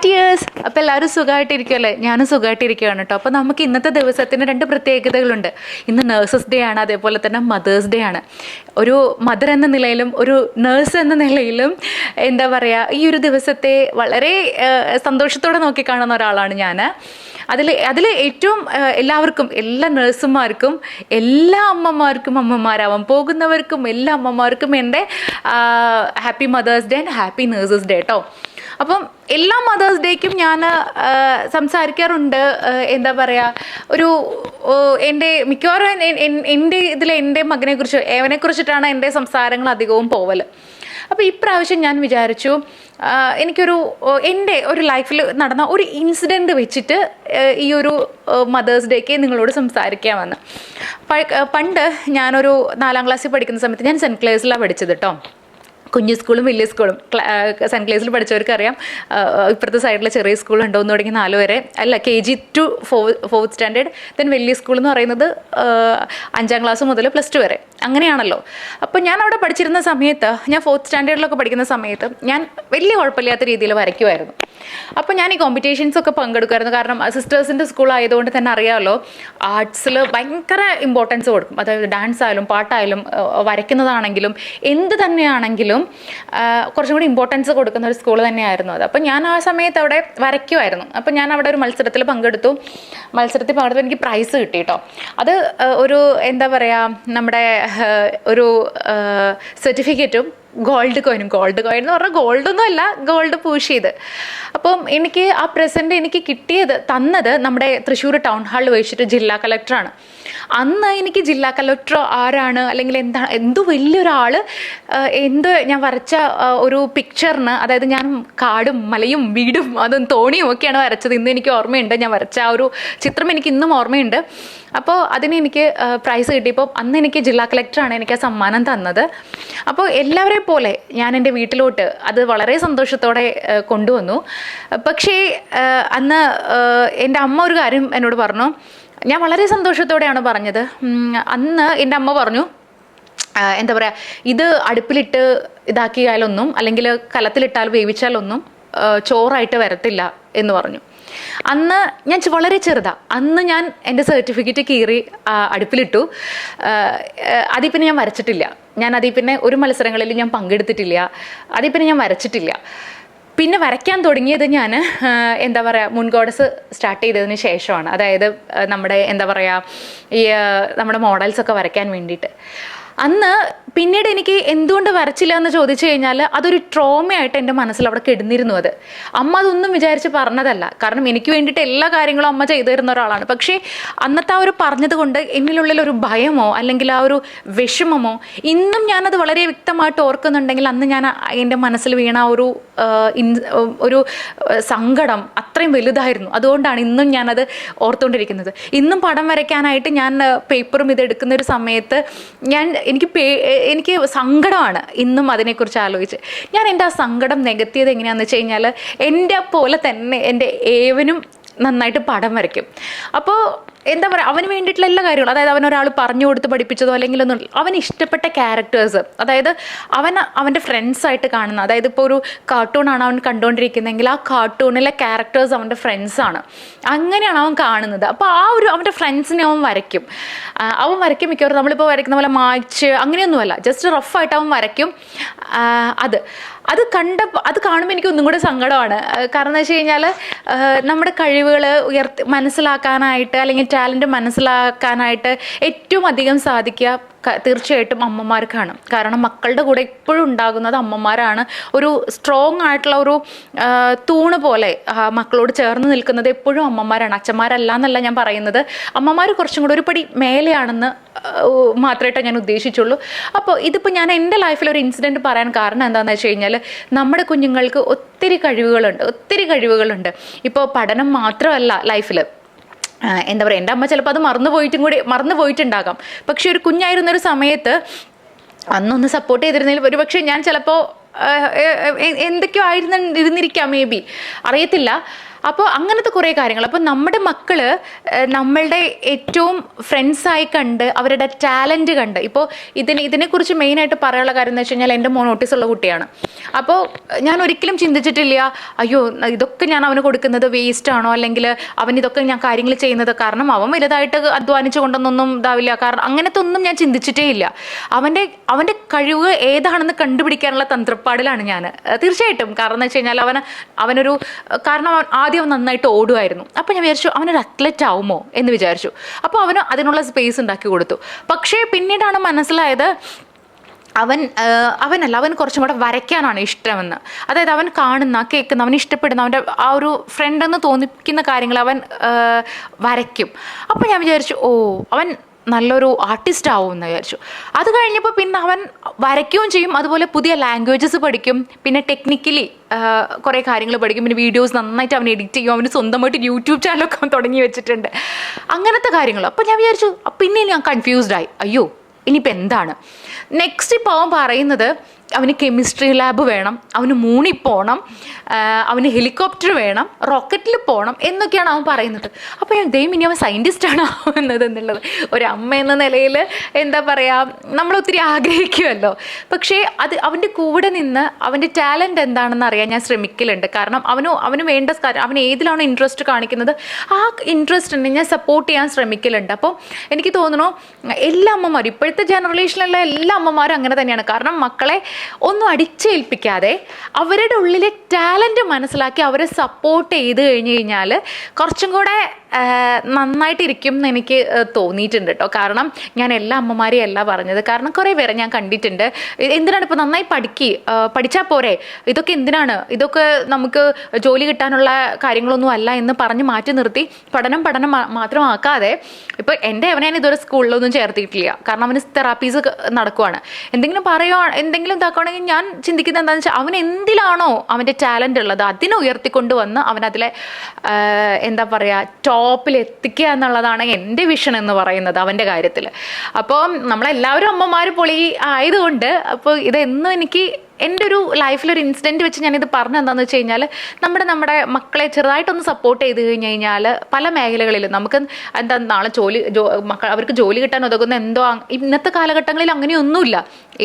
അപ്പം അപ്പോൾ എല്ലാവരും സുഖമായിട്ടിരിക്കുമല്ലേ ഞാനും സുഖമായിട്ടിരിക്കുകയാണ് കേട്ടോ അപ്പോൾ നമുക്ക് ഇന്നത്തെ ദിവസത്തിന് രണ്ട് പ്രത്യേകതകളുണ്ട്. ഇന്ന് നേഴ്സസ് ഡേ ആണ് അതേപോലെ തന്നെ മദേഴ്സ് ഡേ ആണ്. ഒരു മദർ എന്ന നിലയിലും ഒരു നേഴ്സ് എന്ന നിലയിലും എന്താ പറയുക ഈ ഒരു ദിവസത്തെ വളരെ സന്തോഷത്തോടെ നോക്കിക്കാണുന്ന ഒരാളാണ് ഞാൻ അതിൽ അതിൽ ഏറ്റവും എല്ലാവർക്കും എല്ലാ നഴ്സുമാർക്കും എല്ലാ അമ്മമാർക്കും അമ്മമാരാവാം. പോകുന്നവർക്കും എല്ലാ അമ്മമാർക്കും എന്റെ happy mother's day and happy nurses day കേട്ടോ അപ്പം എല്ലാ മദേഴ്സ് ഡേക്കും ഞാൻ സംസാരിക്കാറുണ്ട് എന്താ പറയുക ഒരു എന്റെ മിക്കവാറും എൻ- എൻ- എന്റെ ഇതിൽ എന്റെ മകനെക്കുറിച്ച് കുറിച്ച് ഏവനെ കുറിച്ചിട്ടാണ് എന്റെ സംസാരങ്ങൾ അധികവും പോവൽ അപ്പോൾ ഇപ്രാവശ്യം ഞാൻ വിചാരിച്ചു എനിക്കൊരു എന്റെ ഒരു ലൈഫിൽ നടന്ന ഒരു ഇൻസിഡന്റ് വെച്ചിട്ട് ഈ ഒരു മദേഴ്സ് ഡേക്ക് നിങ്ങളോട് സംസാരിക്കാമെന്ന്. പണ്ട് ഞാനൊരു നാലാം ക്ലാസ്സിൽ പഠിക്കുന്ന സമയത്ത് ഞാൻ സെന്റ് ക്ലേഴ്സിലാണ് പഠിച്ചത് കേട്ടോ കുഞ്ഞു സ്കൂളും വലിയ സ്കൂളും. സെന്റ് ക്ലേസിൽ പഠിച്ചവർക്ക് അറിയാം ഇപ്പുറത്തെ സൈഡിൽ ചെറിയ സ്കൂൾ ഉണ്ടോ എന്ന് തുടങ്ങി നാല് വരെ അല്ല K G to four fourth standard then വലിയ സ്കൂൾ എന്ന് പറയുന്നത് അഞ്ചാം ക്ലാസ് മുതൽ പ്ലസ് ടു വരെ. അങ്ങനെയാണല്ലോ. അപ്പോൾ ഞാൻ അവിടെ പഠിച്ചിരുന്ന സമയത്ത് ഞാൻ ഫോർത്ത് സ്റ്റാൻഡേർഡിലൊക്കെ പഠിക്കുന്ന സമയത്ത് ഞാൻ വലിയ കുഴപ്പമില്ലാത്ത രീതിയിൽ വരയ്ക്കുമായിരുന്നു അപ്പോൾ ഞാൻ ഈ കോമ്പറ്റീഷൻസ് ഒക്കെ പങ്കെടുക്കുമായിരുന്നു കാരണം സിസ്റ്റേഴ്സിന്റെ സ്കൂൾ ആയതുകൊണ്ട് തന്നെ അറിയാമല്ലോ ആർട്സിൽ ഭയങ്കര ഇമ്പോർട്ടൻസ് കൊടുക്കും. അതായത് ഡാൻസ് ആയാലും പാട്ടായാലും വരയ്ക്കുന്നതാണെങ്കിലും എന്ത് തന്നെയാണെങ്കിലും ആ, കുറച്ചും കൂടി ഇമ്പോർട്ടൻസ് കൊടുക്കുന്ന ഒരു സ്കൂൾ തന്നെയായിരുന്നു അത്. അപ്പോൾ ഞാൻ ആ സമയത്ത് അവിടെ വരയ്ക്കുമായിരുന്നു. അപ്പോൾ ഞാൻ അവിടെ ഒരു മത്സരത്തിൽ പങ്കെടുത്തു. മത്സരത്തിൽ പങ്കെടുത്തു എനിക്ക് പ്രൈസ് കിട്ടി കേട്ടോ അത് ഒരു എന്താ പറയുക നമ്മുടെ ഒരു സർട്ടിഫിക്കറ്റും ഗോൾഡ് കോയിനും ഗോൾഡ് കോയിൻ എന്ന് പറഞ്ഞാൽ ഗോൾഡൊന്നും അല്ല ഗോൾഡ് പൂഷ് ചെയ്ത്. അപ്പം എനിക്ക് ആ പ്രസന്റ് എനിക്ക് കിട്ടിയത് തന്നത് നമ്മുടെ തൃശ്ശൂർ ടൗൺ ഹാളിൽ വെച്ചിട്ട് ജില്ലാ കളക്ടറാണ് അന്ന് എനിക്ക് ജില്ലാ കളക്ടർ ആരാണ് അല്ലെങ്കിൽ എന്താ എന്തോ വലിയൊരാൾ എന്തോ ഞാൻ വരച്ച ഒരു പിക്ചറിന് അതായത് ഞാൻ കാടും മലയും വീടും അതും തോണിയും ഒക്കെയാണ് വരച്ചത്. ഇന്ന് എനിക്ക് ഓർമ്മയുണ്ട് ഞാൻ വരച്ച ആ ഒരു ചിത്രം എനിക്ക് ഇന്നും ഓർമ്മയുണ്ട്. അപ്പോൾ അതിന് എനിക്ക് പ്രൈസ് കിട്ടിയപ്പോൾ അന്ന് എനിക്ക് ജില്ലാ കളക്ടറാണ് എനിക്ക് ആ സമ്മാനം തന്നത്. അപ്പോൾ എല്ലാവരെ പോലെ ഞാൻ എന്റെ വീട്ടിലോട്ട് അത് വളരെ സന്തോഷത്തോടെ കൊണ്ടുവന്നു. പക്ഷേ അന്ന് എന്റെ അമ്മ ഒരു കാര്യം എന്നോട് പറഞ്ഞു. ഞാൻ വളരെ സന്തോഷത്തോടെയാണ് പറഞ്ഞത്. അന്ന് എന്റെ അമ്മ പറഞ്ഞു എന്താ പറയുക ഇത് അടുപ്പിലിട്ട് ഇതാക്കിയാലൊന്നും അല്ലെങ്കിൽ കലത്തിലിട്ടാൽ വേവിച്ചാലൊന്നും ചോറായിട്ട് വരത്തില്ല എന്ന് പറഞ്ഞു. അന്ന് ഞാൻ വളരെ ചെറുതാ. അന്ന് ഞാൻ എന്റെ സർട്ടിഫിക്കറ്റ് കീറി അടുപ്പിലിട്ടു. അതിൽ പിന്നെ ഞാൻ വരച്ചിട്ടില്ല. ഞാൻ അതിൽ പിന്നെ ഒരു മത്സരങ്ങളിൽ ഞാൻ പങ്കെടുത്തിട്ടില്ല. അതിൽ പിന്നെ ഞാൻ വരച്ചിട്ടില്ല. പിന്നെ വരയ്ക്കാൻ തുടങ്ങിയത് ഞാൻ എന്താ പറയുക മുൻകോടസ് സ്റ്റാർട്ട് ചെയ്തതിന് ശേഷമാണ്. അതായത് നമ്മുടെ എന്താ പറയുക ഈ നമ്മുടെ മോഡൽസൊക്കെ വരയ്ക്കാൻ വേണ്ടിയിട്ട്. അന്ന് പിന്നീട് എനിക്ക് എന്തുകൊണ്ട് വരച്ചില്ല എന്ന് ചോദിച്ചു കഴിഞ്ഞാൽ അതൊരു ട്രോമയായിട്ട് എന്റെ മനസ്സിൽ അവിടെ കിടന്നിരുന്നു അത്. അമ്മ അതൊന്നും വിചാരിച്ച് പറഞ്ഞതല്ല. കാരണം എനിക്ക് വേണ്ടിയിട്ട് എല്ലാ കാര്യങ്ങളും അമ്മ ചെയ്തു തരുന്ന ഒരാളാണ്. പക്ഷേ അന്നത്തെ ആ ഒരു പറഞ്ഞത് കൊണ്ട് എന്നിലുള്ളിൽ ഒരു ഭയമോ അല്ലെങ്കിൽ ആ ഒരു വിഷമമോ ഇന്നും ഞാനത് വളരെ വ്യക്തമായിട്ട് ഓർക്കുന്നുണ്ടെങ്കിൽ അന്ന് ഞാൻ എന്റെ മനസ്സിൽ വീണ ആ ഒരു ഒരു സങ്കടം അത്രയും വലുതായിരുന്നു. അതുകൊണ്ടാണ് ഇന്നും ഞാനത് ഓർത്തുകൊണ്ടിരിക്കുന്നത് ഇന്നും പടം വരയ്ക്കാനായിട്ട് ഞാൻ പേപ്പറും ഇതെടുക്കുന്ന ഒരു സമയത്ത് ഞാൻ എനിക്ക് പേ എനിക്ക് സങ്കടമാണ് ഇന്നും അതിനെക്കുറിച്ച് ആലോചിച്ച്. ഞാൻ എന്റെ ആ സങ്കടം നികത്തിയത് എങ്ങനെയാണെന്ന് വെച്ച് കഴിഞ്ഞാൽ എന്റെ പോലെ തന്നെ എന്റെ ഏവനും നന്നായിട്ട് പടം വരയ്ക്കും. അപ്പോൾ എന്താ പറയുക അവന് വേണ്ടിയിട്ടുള്ള എല്ലാ കാര്യങ്ങളും അതായത് അവൻ ഒരാൾ പറഞ്ഞു കൊടുത്ത് പഠിപ്പിച്ചതോ അല്ലെങ്കിൽ ഒന്നും അവന് ഇഷ്ടപ്പെട്ട ക്യാരക്ടേഴ്സ് അതായത് അവൻ അവന്റെ ഫ്രണ്ട്സായിട്ട് കാണുന്ന അതായത് ഇപ്പോൾ ഒരു കാർട്ടൂണാണ് അവൻ കണ്ടുകൊണ്ടിരിക്കുന്നതെങ്കിൽ ആ കാർട്ടൂണിലെ ക്യാരക്ടേഴ്സ് അവന്റെ ഫ്രണ്ട്സാണ് അങ്ങനെയാണ് അവൻ കാണുന്നത്. അപ്പോൾ ആ ഒരു അവന്റെ ഫ്രണ്ട്സിനെ അവൻ വരയ്ക്കും. അവൻ വരയ്ക്കും മിക്കവാറും നമ്മളിപ്പോൾ വരയ്ക്കുന്ന പോലെ മായ്ച്ച് അങ്ങനെയൊന്നുമല്ല ജസ്റ്റ് റഫായിട്ട് അവൻ വരയ്ക്കും. അത്. അത് കണ്ട അത് കാണുമ്പോൾ എനിക്ക് ഒന്നും കൂടെ സങ്കടമാണ്. കാരണം എന്ന് വെച്ച് കഴിഞ്ഞാൽ നമ്മുടെ കഴിവുകൾ ഉയർത്തി മനസ്സിലാക്കാനായിട്ട് അല്ലെങ്കിൽ ടാലന്റ് മനസ്സിലാക്കാനായിട്ട് ഏറ്റവും അധികം സാധിക്കുക തീർച്ചയായിട്ടും അമ്മമാർക്കാണ്. കാരണം മക്കളുടെ കൂടെ എപ്പോഴും ഉണ്ടാകുന്നത് അമ്മമാരാണ്. ഒരു സ്ട്രോങ് ആയിട്ടുള്ള ഒരു തൂണ് പോലെ മക്കളോട് ചേർന്ന് നിൽക്കുന്നത് എപ്പോഴും അമ്മമാരാണ്. അച്ഛന്മാരല്ല എന്നല്ല ഞാൻ പറയുന്നത്. അമ്മമാർ കുറച്ചും കൂടെ ഒരു പടി മേലെയാണെന്ന് മാത്രമായിട്ടേ ഞാൻ ഉദ്ദേശിച്ചുള്ളൂ. അപ്പോൾ ഇതിപ്പോൾ ഞാൻ എന്റെ ലൈഫിൽ ഒരു ഇൻസിഡന്റ് പറയാൻ കാരണം എന്താണെന്ന് വെച്ച് കഴിഞ്ഞാൽ നമ്മുടെ കുഞ്ഞുങ്ങൾക്ക് ഒത്തിരി കഴിവുകളുണ്ട് ഒത്തിരി കഴിവുകളുണ്ട്. ഇപ്പോൾ പഠനം മാത്രമല്ല ലൈഫിൽ എന്താ പറയുക എന്റെ അമ്മ ചിലപ്പോൾ അത് മറന്നു പോയിട്ടും കൂടി മറന്നു പോയിട്ടുണ്ടാകാം. പക്ഷെ ഒരു കുഞ്ഞായിരുന്ന ഒരു സമയത്ത് അന്നൊന്ന് സപ്പോർട്ട് ചെയ്തിരുന്നെങ്കിൽ ഒരു പക്ഷേ ഞാൻ ചിലപ്പോൾ എന്തൊക്കെയോ ആയിരുന്നു ഇരുന്നിരിക്കാം മേ ബി അറിയത്തില്ല. അപ്പോൾ അങ്ങനത്തെ കുറേ കാര്യങ്ങൾ. അപ്പോൾ നമ്മുടെ മക്കൾ നമ്മളുടെ ഏറ്റവും ഫ്രണ്ട്സായി കണ്ട് അവരുടെ ടാലന്റ് കണ്ട്. ഇപ്പോൾ ഇതിന് ഇതിനെക്കുറിച്ച് മെയിനായിട്ട് പറയാനുള്ള കാര്യം എന്ന് വെച്ച് കഴിഞ്ഞാൽ എന്റെ മോൻ ഓട്ടീസ് ഉള്ള കുട്ടിയാണ്. അപ്പോൾ ഞാൻ ഒരിക്കലും ചിന്തിച്ചിട്ടില്ല അയ്യോ ഇതൊക്കെ ഞാൻ അവന് കൊടുക്കുന്നത് വേസ്റ്റ് ആണോ? അല്ലെങ്കിൽ അവൻ ഇതൊക്കെ ഞാൻ കാര്യങ്ങൾ ചെയ്യുന്നത് കാരണം അവൻ വലുതായിട്ട് അധ്വാനിച്ചു കൊണ്ടൊന്നും ഇതാവില്ല. കാരണം അങ്ങനത്തെ ഒന്നും ഞാൻ ചിന്തിച്ചിട്ടേ ഇല്ല. അവന്റെ അവന്റെ കഴിവ് ഏതാണെന്ന് കണ്ടുപിടിക്കാനുള്ള തന്ത്രപ്പാടിലാണ് ഞാൻ തീർച്ചയായിട്ടും. കാരണം എന്ന് വെച്ച് കഴിഞ്ഞാൽ അവന് അവനൊരു കാരണം അവൻ ആദ്യം നന്നായിട്ട് ഓടുമായിരുന്നു. അപ്പോൾ ഞാൻ വിചാരിച്ചു അവനൊരു അത്ലറ്റ് ആവുമോ എന്ന് വിചാരിച്ചു. അപ്പോൾ അവന് അതിനുള്ള സ്പേസ് ഉണ്ടാക്കി കൊടുത്തു. പക്ഷേ പിന്നീടാണ് മനസ്സിലായത് അവൻ അവനല്ല അവൻ കുറച്ചും കൂടെ വരയ്ക്കാനാണ് ഇഷ്ടമെന്ന്. അതായത് അവൻ കാണുന്ന കേൾക്കുന്ന അവൻ ഇഷ്ടപ്പെടുന്ന അവന്റെ ആ ഒരു ഫ്രണ്ട് എന്ന് തോന്നിക്കുന്ന കാര്യങ്ങൾ അവൻ വരയ്ക്കും. അപ്പോൾ ഞാൻ വിചാരിച്ചു ഓ അവൻ നല്ലൊരു ആർട്ടിസ്റ്റ് ആവും എന്ന് വിചാരിച്ചു. അത് കഴിഞ്ഞപ്പോൾ പിന്നെ അവൻ വരയ്ക്കുകയും ചെയ്യും. അതുപോലെ പുതിയ ലാംഗ്വേജസ് പഠിക്കും. പിന്നെ ടെക്നിക്കലി കുറേ കാര്യങ്ങൾ പഠിക്കും. പിന്നെ വീഡിയോസ് നന്നായിട്ട് അവൻ എഡിറ്റ് ചെയ്യും. അവന് സ്വന്തമായിട്ട് യൂട്യൂബ് ചാനലൊക്കെ അവൻ തുടങ്ങി വെച്ചിട്ടുണ്ട്. അങ്ങനത്തെ കാര്യങ്ങൾ. അപ്പോൾ ഞാൻ വിചാരിച്ചു പിന്നെ ഞാൻ കൺഫ്യൂസ്ഡായി അയ്യോ ഇനിയിപ്പോൾ എന്താണ്? നെക്സ്റ്റ് ഇപ്പോൾ അവൻ പറയുന്നത് അവന് കെമിസ്ട്രി ലാബ് വേണം അവന് മൂണി പോകണം അവന് ഹെലികോപ്റ്റർ വേണം റോക്കറ്റിൽ പോകണം എന്നൊക്കെയാണ് അവൻ പറയുന്നത്. അപ്പോൾ ഞാൻ ദൈവം ഇനി അവൻ സയന്റിസ്റ്റാണ് ആവുന്നത് എന്നുള്ളത്. ഒരു അമ്മ എന്ന നിലയിൽ എന്താ പറയുക നമ്മൾ ഒത്തിരി ആഗ്രഹിക്കുമല്ലോ പക്ഷേ അത് അവന്റെ കൂടെ നിന്ന് അവന്റെ ടാലന്റ് എന്താണെന്ന് അറിയാൻ ഞാൻ ശ്രമിക്കലുണ്ട്. കാരണം അവനോ അവന് വേണ്ട കാര്യം അവൻ ഏതിലാണോ ഇൻട്രസ്റ്റ് കാണിക്കുന്നത് ആ ഇൻട്രസ്റ്റിനെ ഞാൻ സപ്പോർട്ട് ചെയ്യാൻ ശ്രമിക്കലുണ്ട്. അപ്പോൾ എനിക്ക് തോന്നുന്നു എല്ലാ അമ്മമാരും ഇപ്പോഴത്തെ ജനറേഷനിലുള്ള എല്ലാ അമ്മമാരും അങ്ങനെ തന്നെയാണ്. കാരണം മക്കളെ ഒന്നും അടിച്ചേൽപ്പിക്കാതെ അവരുടെ ഉള്ളിലെ ടാലന്റ് മനസ്സിലാക്കി അവരെ സപ്പോർട്ട് ചെയ്ത് കഴിഞ്ഞ് കഴിഞ്ഞാൽ കുറച്ചും കൂടെ നന്നായിട്ടിരിക്കും എന്ന് എനിക്ക് തോന്നിയിട്ടുണ്ട് കേട്ടോ കാരണം ഞാൻ എല്ലാ അമ്മമാരെയും അല്ല പറഞ്ഞത്. കാരണം കുറേ പേരെ ഞാൻ കണ്ടിട്ടുണ്ട്. എന്തിനാണ് ഇപ്പോൾ നന്നായി പഠിക്കി പഠിച്ചാൽ പോരെ? ഇതൊക്കെ എന്തിനാണ്? ഇതൊക്കെ നമുക്ക് ജോലി കിട്ടാനുള്ള കാര്യങ്ങളൊന്നും അല്ല എന്ന് പറഞ്ഞ് മാറ്റി നിർത്തി പഠനം പഠനം മാത്രമാക്കാതെ ഇപ്പോൾ എന്റെ അവനെ ഞാൻ ഇതുവരെ സ്കൂളിലൊന്നും ചേർത്തിയിട്ടില്ല കാരണം അവന് തെറാപ്പീസ് നടക്കുവാണ്. എന്തെങ്കിലും പറയുവാ എന്തെങ്കിലും ഇതാക്കുകയാണെങ്കിൽ ഞാൻ ചിന്തിക്കുന്നത് എന്താണെന്ന് വെച്ചാൽ അവൻ എന്തിലാണോ അവന്റെ ടാലന്റ് ഉള്ളത്. അതിനെ ഉയർത്തിക്കൊണ്ട് വന്ന് അവനതിലെ എന്താ പറയുക ടോപ്പിൽ എത്തിക്കുക എന്നുള്ളതാണ് എന്റെ വിഷൻ എന്ന് പറയുന്നത് അവന്റെ കാര്യത്തിൽ. അപ്പോൾ നമ്മളെല്ലാവരും അമ്മമാർ പൊളി ആയതുകൊണ്ട് അപ്പോൾ ഇതെന്നും എനിക്ക് എന്റെ ഒരു ലൈഫിലൊരു ഇൻസിഡന്റ് വെച്ച് ഞാനിത് പറഞ്ഞു എന്താണെന്ന് വെച്ച് കഴിഞ്ഞാൽ നമ്മുടെ നമ്മുടെ മക്കളെ ചെറുതായിട്ടൊന്ന് സപ്പോർട്ട് ചെയ്ത് കഴിഞ്ഞ് കഴിഞ്ഞാൽ പല മേഖലകളിലും നമുക്ക് എന്താ നാളെ ജോലി ജോ മക്കൾ അവർക്ക് ജോലി കിട്ടാൻ ഉതകുന്ന എന്തോ ഇന്നത്തെ കാലഘട്ടങ്ങളിൽ അങ്ങനെയൊന്നുമില്ല.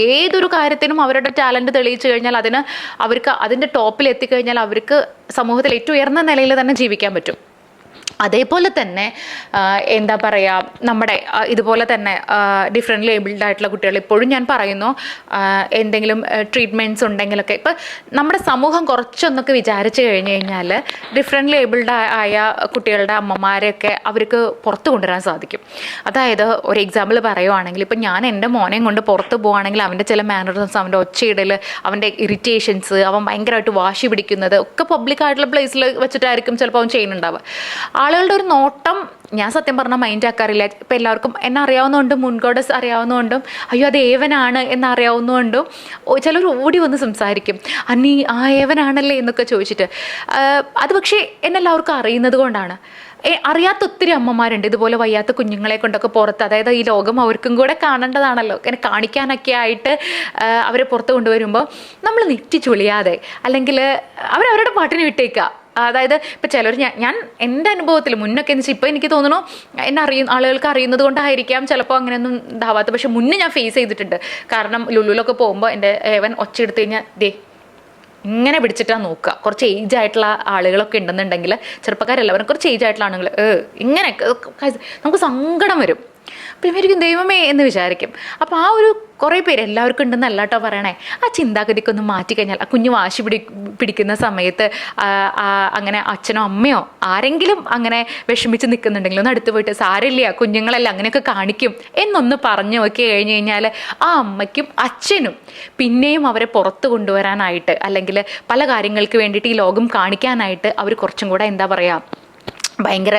ഏതൊരു കാര്യത്തിനും അവരുടെ ടാലന്റ് തെളിയിച്ചു കഴിഞ്ഞാൽ അതിന് അവർക്ക് അതിന്റെ ടോപ്പിൽ എത്തിക്കഴിഞ്ഞാൽ അവർക്ക് സമൂഹത്തിൽ ഏറ്റവും ഉയർന്ന നിലയിൽ തന്നെ ജീവിക്കാൻ പറ്റും. അതേപോലെ തന്നെ എന്താ പറയുക നമ്മുടെ ഇതുപോലെ തന്നെ ഡിഫറെന്റ് ലേബിൾഡ് ആയിട്ടുള്ള കുട്ടികൾ ഇപ്പോഴും ഞാൻ പറയുന്നു എന്തെങ്കിലും ട്രീറ്റ്മെന്റ്സ് ഉണ്ടെങ്കിലൊക്കെ. ഇപ്പോൾ നമ്മുടെ സമൂഹം കുറച്ചൊന്നൊക്കെ വിചാരിച്ചു കഴിഞ്ഞ് കഴിഞ്ഞാൽ ഡിഫറെന്റ് ലേബിൾഡ് ആയ കുട്ടികളുടെ അമ്മമാരെയൊക്കെ അവർക്ക് പുറത്ത് കൊണ്ടുവരാൻ സാധിക്കും. അതായത് ഒരു എക്സാമ്പിൾ പറയുവാണെങ്കിൽ ഇപ്പം ഞാൻ എന്റെ മോനെയും കൊണ്ട് പുറത്ത് പോവുകയാണെങ്കിൽ അവന്റെ ചില മാനറിസംസ് അവന്റെ ഒച്ചയിടൽ അവന്റെ ഇറിറ്റേഷൻസ് അവൻ ഭയങ്കരമായിട്ട് വാശി പിടിക്കുന്നത് ഒക്കെ പബ്ലിക് ആയിട്ടുള്ള പ്ലേസിൽ വെച്ചിട്ടായിരിക്കും ചിലപ്പോൾ അവൻ ചെയ്യുന്നുണ്ടാവുക. ആളുകളുടെ ഒരു നോട്ടം ഞാൻ സത്യം പറഞ്ഞാൽ മൈൻഡ് ആക്കാറില്ല. ഇപ്പം എല്ലാവർക്കും എന്നെ അറിയാവുന്നതുകൊണ്ടും മുൻകോടസ് അറിയാവുന്നതുകൊണ്ടും അയ്യോ അത് ഏവനാണ് എന്നറിയാവുന്നതുകൊണ്ടും ചിലർ ഓടി വന്ന് സംസാരിക്കും. അന്നി ആ ഏവനാണല്ലേ എന്നൊക്കെ ചോദിച്ചിട്ട്. അത് പക്ഷേ എന്നെല്ലാവർക്കും അറിയുന്നത് കൊണ്ടാണ്. അറിയാത്ത ഒത്തിരി അമ്മമാരുണ്ട്. ഇതുപോലെ വയ്യാത്ത കുഞ്ഞുങ്ങളെ കൊണ്ടൊക്കെ പുറത്ത് അതായത് ഈ ലോകം അവർക്കും കൂടെ കാണേണ്ടതാണല്ലോ. ഇങ്ങനെ കാണിക്കാനൊക്കെ ആയിട്ട് അവരെ പുറത്ത് കൊണ്ടുവരുമ്പോൾ നമ്മൾ നെറ്റി ചുളിയാതെ അല്ലെങ്കിൽ അവരവരുടെ പാട്ടിന് വിട്ടേക്കുക അതായത് ഇപ്പം ചിലർ ഞാൻ ഞാൻ എന്റെ അനുഭവത്തിൽ മുന്നൊക്കെ എന്ന് വെച്ചാൽ ഇപ്പോൾ എനിക്ക് തോന്നുന്നു എന്നെ അറിയുന്ന ആളുകൾക്ക് അറിയുന്നത് കൊണ്ടായിരിക്കാം ചിലപ്പോൾ അങ്ങനെയൊന്നും ഇതാവാത്ത പക്ഷെ മുന്നേ ഞാൻ ഫേസ് ചെയ്തിട്ടുണ്ട്. കാരണം ലുലുലൊക്കെ പോകുമ്പോൾ എന്റെ ഏവൻ ഒച്ച എടുത്തു കഴിഞ്ഞാൽ ദേ ഇങ്ങനെ പിടിച്ചിട്ടാണ് നോക്കുക. കുറച്ച് ഏജ് ആയിട്ടുള്ള ആളുകളൊക്കെ ഉണ്ടെന്നുണ്ടെങ്കിൽ ചെറുപ്പക്കാരെല്ലാവരും കുറച്ച് ഏജ് ആയിട്ടുള്ള ആളുകൾ ഇങ്ങനെ നമുക്ക് സങ്കടം വരും. അപ്പം ഇവരിക്കും ദൈവമേ എന്ന് വിചാരിക്കും. അപ്പോൾ ആ ഒരു കുറേ പേര് എല്ലാവർക്കും ഉണ്ടെന്നല്ല കേട്ടോ പറയണേ. ആ ചിന്താഗതിക്കൊന്ന് മാറ്റിക്കഴിഞ്ഞാൽ ആ കുഞ്ഞ് വാശി പിടി പിടിക്കുന്ന സമയത്ത് അങ്ങനെ അച്ഛനോ അമ്മയോ ആരെങ്കിലും അങ്ങനെ വിഷമിച്ച് നിൽക്കുന്നുണ്ടെങ്കിൽ ഒന്ന് അടുത്ത് പോയിട്ട് സാരില്ല കുഞ്ഞുങ്ങളെല്ലാം അങ്ങനെയൊക്കെ കാണിക്കും എന്നൊന്ന് പറഞ്ഞു നോക്കി കഴിഞ്ഞ് കഴിഞ്ഞാൽ ആ അമ്മയ്ക്കും അച്ഛനും പിന്നെയും അവരെ പുറത്ത് കൊണ്ടുവരാനായിട്ട് അല്ലെങ്കിൽ പല കാര്യങ്ങൾക്ക് വേണ്ടിയിട്ട് ഈ ലോകം കാണിക്കാനായിട്ട് അവർ കുറച്ചും കൂടെ എന്താ പറയുക ഭയങ്കര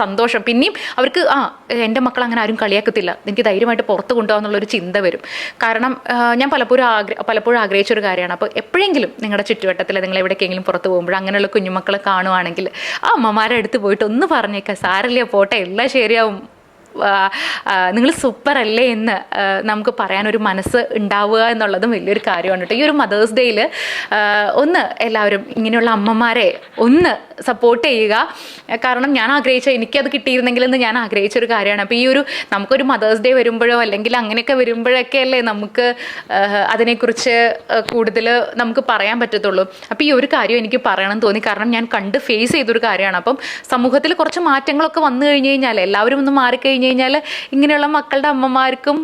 സന്തോഷം. പിന്നെയും അവർക്ക് ആ എന്റെ മക്കൾ അങ്ങനെ ആരും കളിയാക്കത്തില്ല. എനിക്ക് ധൈര്യമായിട്ട് പുറത്ത് കൊണ്ടുപോകാന്നുള്ളൊരു ചിന്ത വരും. കാരണം ഞാൻ പലപ്പോഴും ആഗ്ര പലപ്പോഴും ആഗ്രഹിച്ചൊരു കാര്യമാണ്. അപ്പോൾ എപ്പോഴെങ്കിലും നിങ്ങളുടെ ചുറ്റുവട്ടത്തിൽ നിങ്ങൾ എവിടേക്കെങ്കിലും പുറത്ത് പോകുമ്പോൾ അങ്ങനെയുള്ള കുഞ്ഞുമക്കളെ കാണുവാണെങ്കിൽ ആ അമ്മമാരെ അടുത്ത് പോയിട്ട് ഒന്ന് പറഞ്ഞേക്കാം സാരല്ലേ പോട്ടെ എല്ലാം ശരിയാവും. നിങ്ങൾ സൂപ്പർ അല്ലേ എന്ന് നമുക്ക് പറയാനൊരു മനസ്സ് ഉണ്ടാവുക എന്നുള്ളതും വലിയൊരു കാര്യമാണ് കേട്ടോ. ഈ ഒരു മദേഴ്സ് ഡേയിൽ ഒന്ന് എല്ലാവരും ഇങ്ങനെയുള്ള അമ്മമാരെ ഒന്ന് സപ്പോർട്ട് ചെയ്യുക. കാരണം ഞാൻ ആഗ്രഹിച്ച എനിക്കത് കിട്ടിയിരുന്നെങ്കിൽ എന്ന് ഞാൻ ആഗ്രഹിച്ച ഒരു കാര്യമാണ്. അപ്പോൾ ഈ ഒരു നമുക്കൊരു മദേഴ്സ് ഡേ വരുമ്പോഴോ അല്ലെങ്കിൽ അങ്ങനെയൊക്കെ വരുമ്പോഴൊക്കെ അല്ലേ നമുക്ക് അതിനെക്കുറിച്ച് കൂടുതൽ നമുക്ക് പറയാൻ പറ്റത്തുള്ളൂ. അപ്പോൾ ഈ ഒരു കാര്യം എനിക്ക് പറയണമെന്ന് തോന്നി. കാരണം ഞാൻ കണ്ട് ഫേസ് ചെയ്തൊരു കാര്യമാണ്. അപ്പം സമൂഹത്തിൽ കുറച്ച് മാറ്റങ്ങളൊക്കെ വന്നു കഴിഞ്ഞ് കഴിഞ്ഞാൽ എല്ലാവരും ഒന്ന് മാറിക്കഴിഞ്ഞ് കഴിഞ്ഞാൽ ഇങ്ങനെയുള്ള മക്കളുടെ അമ്മമാർക്കും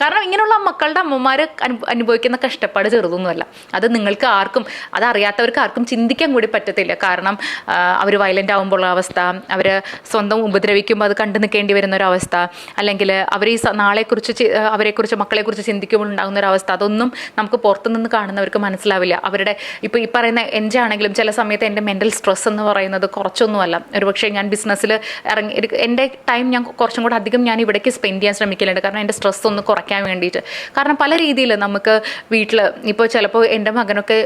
കാരണം ഇങ്ങനെയുള്ള മക്കളുടെ അമ്മമാർ അനുഭവിക്കുന്ന കഷ്ടപ്പാട് ചെറുതൊന്നുമല്ല. അത് നിങ്ങൾക്ക് ആർക്കും അതറിയാത്തവർക്ക് ആർക്കും ചിന്തിക്കാൻ കൂടി പറ്റത്തില്ല. കാരണം അവർ വയലന്റ് ആകുമ്പോഴുള്ള അവസ്ഥ അവർ സ്വന്തം ഉപദ്രവിക്കുമ്പോൾ അത് കണ്ടു നിൽക്കേണ്ടി വരുന്ന ഒരു അവസ്ഥ അല്ലെങ്കിൽ അവർ ഈ നാളെക്കുറിച്ച് അവരെക്കുറിച്ച് മക്കളെക്കുറിച്ച് ചിന്തിക്കുമ്പോൾ ഉണ്ടാകുന്ന ഒരു അവസ്ഥ അതൊന്നും നമുക്ക് പുറത്തുനിന്ന് കാണുന്നവർക്ക് മനസ്സിലാവില്ല. അവരുടെ ഇപ്പോൾ ഈ പറയുന്ന എന്റെ ആണെങ്കിലും ചില സമയത്ത് എന്റെ മെന്റൽ സ്ട്രെസ് എന്ന് പറയുന്നത് കുറച്ചൊന്നുമല്ല. ഒരുപക്ഷെ ഞാൻ ബിസിനസ്സിൽ ഇറങ്ങി എന്റെ ടൈം ഞാൻ കുറച്ചും കൂടെ അധികം ഞാൻ ഇവിടേക്ക് സ്പെൻഡ് ചെയ്യാൻ ശ്രമിക്കലുണ്ട്. കാരണം എന്റെ സ്ട്രെസ് ഒന്ന് കുറയ്ക്കാൻ വേണ്ടിയിട്ട്. കാരണം പല രീതിയിൽ നമുക്ക് വീട്ടിൽ ഇപ്പോൾ ചിലപ്പോൾ എന്റെ മകനൊക്കെ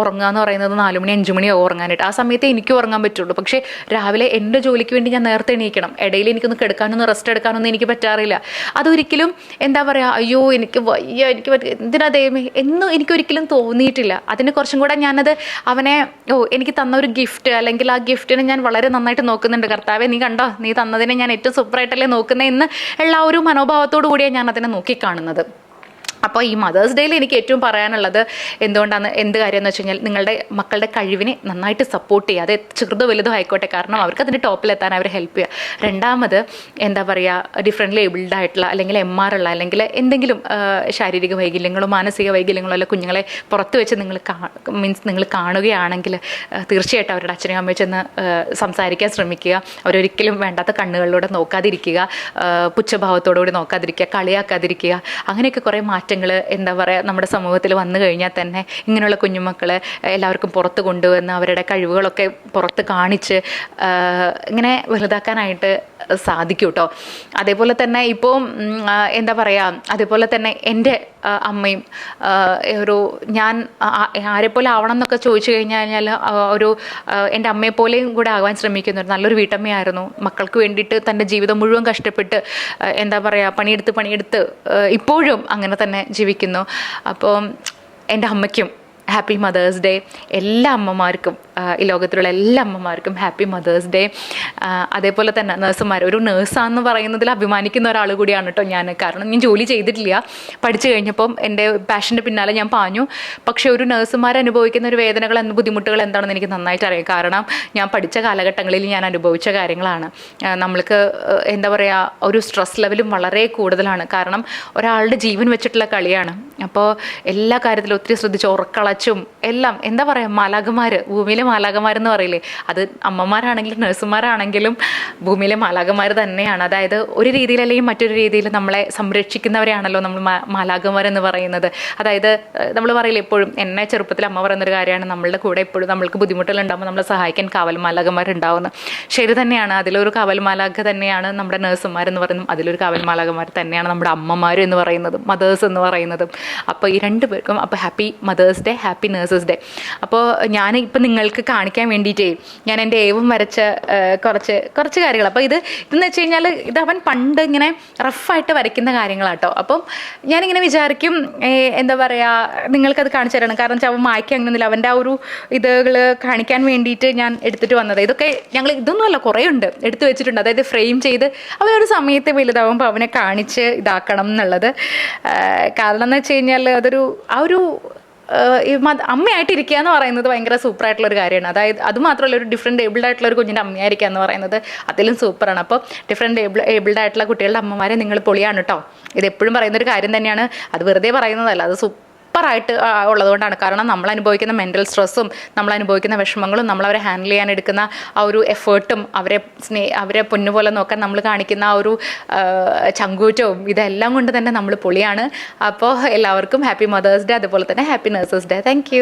ഉറങ്ങുക എന്ന് പറയുന്നത് നാല് മണി അഞ്ച് മണിയോ ഉറങ്ങാനായിട്ട്. ആ സമയത്ത് എനിക്ക് ഉറങ്ങാൻ പറ്റുള്ളൂ. പക്ഷേ രാവിലെ എന്റെ ജോലിക്ക് വേണ്ടി ഞാൻ നേരത്തെ എണീക്കണം. ഇടയിൽ എനിക്കൊന്ന് കിടക്കാനൊന്നും റെസ്റ്റ് എടുക്കാനൊന്നും എനിക്ക് പറ്റാറില്ല. അതൊരിക്കലും എന്താ പറയുക അയ്യോ എനിക്ക് വയ്യ എനിക്ക് എന്തിനാ ദൈവമേ? എന്നും എനിക്കൊരിക്കലും തോന്നിയിട്ടില്ല. അതിന് കുറച്ചും കൂടെ ഞാനത് അവനെ ഓ എനിക്ക് തന്ന ഒരു ഗിഫ്റ്റ് അല്ലെങ്കിൽ ആ ഗിഫ്റ്റിനെ ഞാൻ വളരെ നന്നായിട്ട് നോക്കുന്നുണ്ട്. കർത്താവെ നീ കണ്ടോ? നീ തന്നതിനെ ഞാൻ ഏറ്റവും സൂപ്പറായിട്ടല്ലേ നോക്കുന്നത് എന്ന് ഉള്ള ഒരു മനോഭാവത്തോടു കൂടിയാണ് ഞാൻ അതിനെ നോക്കിക്കാണുന്നത്. അപ്പോൾ ഈ മദേഴ്സ് ഡേയിൽ എനിക്ക് ഏറ്റവും പറയാനുള്ളത് എന്തുകൊണ്ടാണ് എന്ത് കാര്യം എന്ന് വെച്ച് കഴിഞ്ഞാൽ നിങ്ങളുടെ മക്കളുടെ കഴിവിനെ നന്നായിട്ട് സപ്പോർട്ട് ചെയ്യുക. അത് ചെറുതോ വലുതോ ആയിക്കോട്ടെ. കാരണം അവർക്ക് അതിന്റെ ടോപ്പിലെത്താൻ അവരെ ഹെൽപ്പ് ചെയ്യുക. രണ്ടാമത് എന്താ പറയുക ഡിഫറെന്റ് ലേബിൾഡ് ആയിട്ടുള്ള അല്ലെങ്കിൽ എം ആർ ഉള്ള അല്ലെങ്കിൽ എന്തെങ്കിലും ശാരീരിക വൈകല്യങ്ങളോ മാനസിക വൈകല്യങ്ങളോ അല്ല കുഞ്ഞുങ്ങളെ പുറത്ത് വെച്ച് നിങ്ങൾ മീൻസ് നിങ്ങൾ കാണുകയാണെങ്കിൽ തീർച്ചയായിട്ടും അവരുടെ അച്ഛനെയും അമ്മയും ചെന്ന് സംസാരിക്കാൻ ശ്രമിക്കുക. അവരൊരിക്കലും വേണ്ടാത്ത കണ്ണുകളിലൂടെ നോക്കാതിരിക്കുക. പുച്ഛഭാവത്തോടുകൂടി നോക്കാതിരിക്കുക. കളിയാക്കാതിരിക്കുക. അങ്ങനെയൊക്കെ കുറേ മാറ്റങ്ങൾ എന്താ പറയുക നമ്മുടെ സമൂഹത്തിൽ വന്നു കഴിഞ്ഞാൽ തന്നെ ഇങ്ങനെയുള്ള കുഞ്ഞുമക്കളെ എല്ലാവർക്കും പുറത്ത് കൊണ്ടുവന്ന് അവരുടെ കഴിവുകളൊക്കെ പുറത്ത് കാണിച്ച് ഇങ്ങനെ വലുതാക്കാനായിട്ട് സാധിക്കും കേട്ടോ അതേപോലെ തന്നെ ഇപ്പോൾ എന്താ പറയുക അതേപോലെ തന്നെ എന്റെ അമ്മയും ഒരു ഞാൻ ആരെ ആരെപ്പോലെ ആവണം എന്നൊക്കെ ചോദിച്ചു കഴിഞ്ഞു കഴിഞ്ഞാൽ ഒരു എന്റെ അമ്മയെപ്പോലെയും കൂടെ ആകാൻ ശ്രമിക്കുന്ന ഒരു നല്ലൊരു വീട്ടമ്മയായിരുന്നു. മക്കൾക്ക് വേണ്ടിയിട്ട് തന്റെ ജീവിതം മുഴുവൻ കഷ്ടപ്പെട്ട് എന്താ പറയുക പണിയെടുത്ത് പണിയെടുത്ത് ഇപ്പോഴും അങ്ങനെ തന്നെ ജീവിക്കുന്നു. അപ്പോൾ എന്റെ അമ്മയ്ക്കും ഹാപ്പി മദേഴ്സ് ഡേ എല്ലാ അമ്മമാർക്കും ഈ ലോകത്തിലുള്ള എല്ലാ അമ്മമാർക്കും ഹാപ്പി മദേഴ്സ് ഡേ അതേപോലെ തന്നെ നേഴ്സുമാർ ഒരു നേഴ്സാന്ന് പറയുന്നതിൽ അഭിമാനിക്കുന്ന ഒരാൾ കൂടിയാണ് കേട്ടോ ഞാൻ. കാരണം ഞാൻ ജോലി ചെയ്തിട്ടില്ല. പഠിച്ചു കഴിഞ്ഞപ്പം എന്റെ പാഷന്റെ പിന്നാലെ ഞാൻ പാഞ്ഞു. പക്ഷേ ഒരു നേഴ്സുമാർ അനുഭവിക്കുന്ന ഒരു വേദനകൾ എന്ന ബുദ്ധിമുട്ടുകൾ എന്താണെന്ന് എനിക്ക് നന്നായിട്ട് അറിയാം. കാരണം ഞാൻ പഠിച്ച കാലഘട്ടങ്ങളിൽ ഞാൻ അനുഭവിച്ച കാര്യങ്ങളാണ്. നമ്മൾക്ക് എന്താ പറയുക ഒരു സ്ട്രെസ് ലെവലും വളരെ കൂടുതലാണ്. കാരണം ഒരാളുടെ ജീവൻ വെച്ചിട്ടുള്ള കളിയാണ്. അപ്പോൾ എല്ലാ കാര്യത്തിലും ഒത്തിരി ശ്രദ്ധിച്ച് ഉറക്കളച്ചും എല്ലാം എന്താ പറയുക മാലാകമാർ ഭൂമിയിലെ മാലാകമാരെന്ന് പറയില്ലേ? അത് അമ്മമാരാണെങ്കിലും നഴ്സുമാരാണെങ്കിലും ഭൂമിയിലെ മാലാകമാർ തന്നെയാണ്. അതായത് ഒരു രീതിയിൽ അല്ലെങ്കിൽ മറ്റൊരു രീതിയിൽ നമ്മളെ സംരക്ഷിക്കുന്നവരെയാണല്ലോ നമ്മൾ മാലാകമാരെന്ന് പറയുന്നത്. അതായത് നമ്മൾ പറയില്ല എപ്പോഴും എന്നെ ചെറുപ്പത്തിൽ അമ്മ പറയുന്നൊരു കാര്യമാണ് നമ്മളുടെ കൂടെ എപ്പോഴും നമ്മൾക്ക് ബുദ്ധിമുട്ടുകളുണ്ടാകുമ്പോൾ നമ്മളെ സഹായിക്കാൻ കാവൽ മാലാകന്മാരുണ്ടാവുന്നത് ശരി തന്നെയാണ്. അതിലൊരു കാവൽ മാലാക തന്നെയാണ് നമ്മുടെ നഴ്സുമാരെന്ന് പറയുന്നത് അതിലൊരു കാവൽ മാലാകന്മാർ തന്നെയാണ് നമ്മുടെ അമ്മമാർ എന്ന് പറയുന്നത് മദേഴ്സ് എന്ന് പറയുന്നത്. അപ്പോൾ ഈ രണ്ട് പേർക്കും അപ്പോൾ happy mother's day happy nurses day അപ്പോൾ ഞാൻ ഇപ്പം നിങ്ങൾക്ക് കാണിക്കാൻ വേണ്ടിയിട്ടേ ഞാൻ എന്റെ ഏവും വരച്ച കുറച്ച് കുറച്ച് കാര്യങ്ങൾ. അപ്പോൾ ഇത് ഇതെന്ന് വെച്ച് കഴിഞ്ഞാൽ ഇത് അവൻ പണ്ട് ഇങ്ങനെ റഫായിട്ട് വരയ്ക്കുന്ന കാര്യങ്ങളാട്ടോ. അപ്പം ഞാനിങ്ങനെ വിചാരിക്കും എന്താ പറയുക നിങ്ങൾക്കത് കാണിച്ചു തരണം. കാരണം വെച്ചാൽ അവൻ മായ്ക്കാൻ അങ്ങനെയൊന്നുമില്ല അവന്റെ ആ ഒരു ഇതുകൾ കാണിക്കാൻ വേണ്ടിയിട്ട് ഞാൻ എടുത്തിട്ട് വന്നത്. ഇതൊക്കെ ഞങ്ങൾ ഇതൊന്നുമല്ല കുറേ ഉണ്ട്. എടുത്തു വെച്ചിട്ടുണ്ട്. അതായത് ഫ്രെയിം ചെയ്ത് അവനൊരു സമയത്ത് വലുതാവുമ്പോൾ അവനെ കാണിച്ച് ഇതാക്കണം എന്നുള്ളത്. കാരണം എന്ന് വെച്ച് കഴിഞ്ഞാൽ അതൊരു ആ ഒരു ഈ അമ്മയായിട്ടിരിക്കുക എന്ന് പറയുന്നത് ഭയങ്കര സൂപ്പർ ആയിട്ടുള്ള ഒരു കാര്യമാണ്. അതായത് അത് മാത്രമല്ല ഒരു ഡിഫറെന്റ് ഏബിൾഡ് ആയിട്ടുള്ള ഒരു കുഞ്ഞിന്റെ അമ്മയായിരിക്കുക എന്ന് പറയുന്നത് അതിലും സൂപ്പറാണ്. അപ്പോൾ ഡിഫറെന്റ് ഏബിൾ ഏബിൾഡ് ആയിട്ടുള്ള കുട്ടികളുടെ അമ്മമാരെ നിങ്ങൾ പൊളിയാണ് കേട്ടോ ഇത് എപ്പോഴും പറയുന്ന ഒരു കാര്യം തന്നെയാണ്. അത് വെറുതെ പറയുന്നതല്ല. അത് സൂപ്പറായിട്ട് ആ, ഉള്ളതുകൊണ്ടാണ്. കാരണം നമ്മൾ അനുഭവിക്കുന്ന മെന്റൽ സ്ട്രെസ്സും നമ്മൾ അനുഭവിക്കുന്ന വിഷമങ്ങളും നമ്മൾ അവരെ ഹാൻഡിൽ ചെയ്യാൻ എടുക്കുന്ന ആ ഒരു എഫേർട്ടും അവരെ സ്നേ അവരെ പൊന്നുപോലെ നോക്കാൻ നമ്മൾ കാണിക്കുന്ന ആ ഒരു ചങ്കൂറ്റവും ഇതെല്ലാം കൊണ്ട് തന്നെ നമ്മൾ പൊളിയാണ്. അപ്പോൾ എല്ലാവർക്കും ഹാപ്പി മദേഴ്സ് ഡേ അതുപോലെ തന്നെ ഹാപ്പി നേഴ്സസ് ഡേ താങ്ക്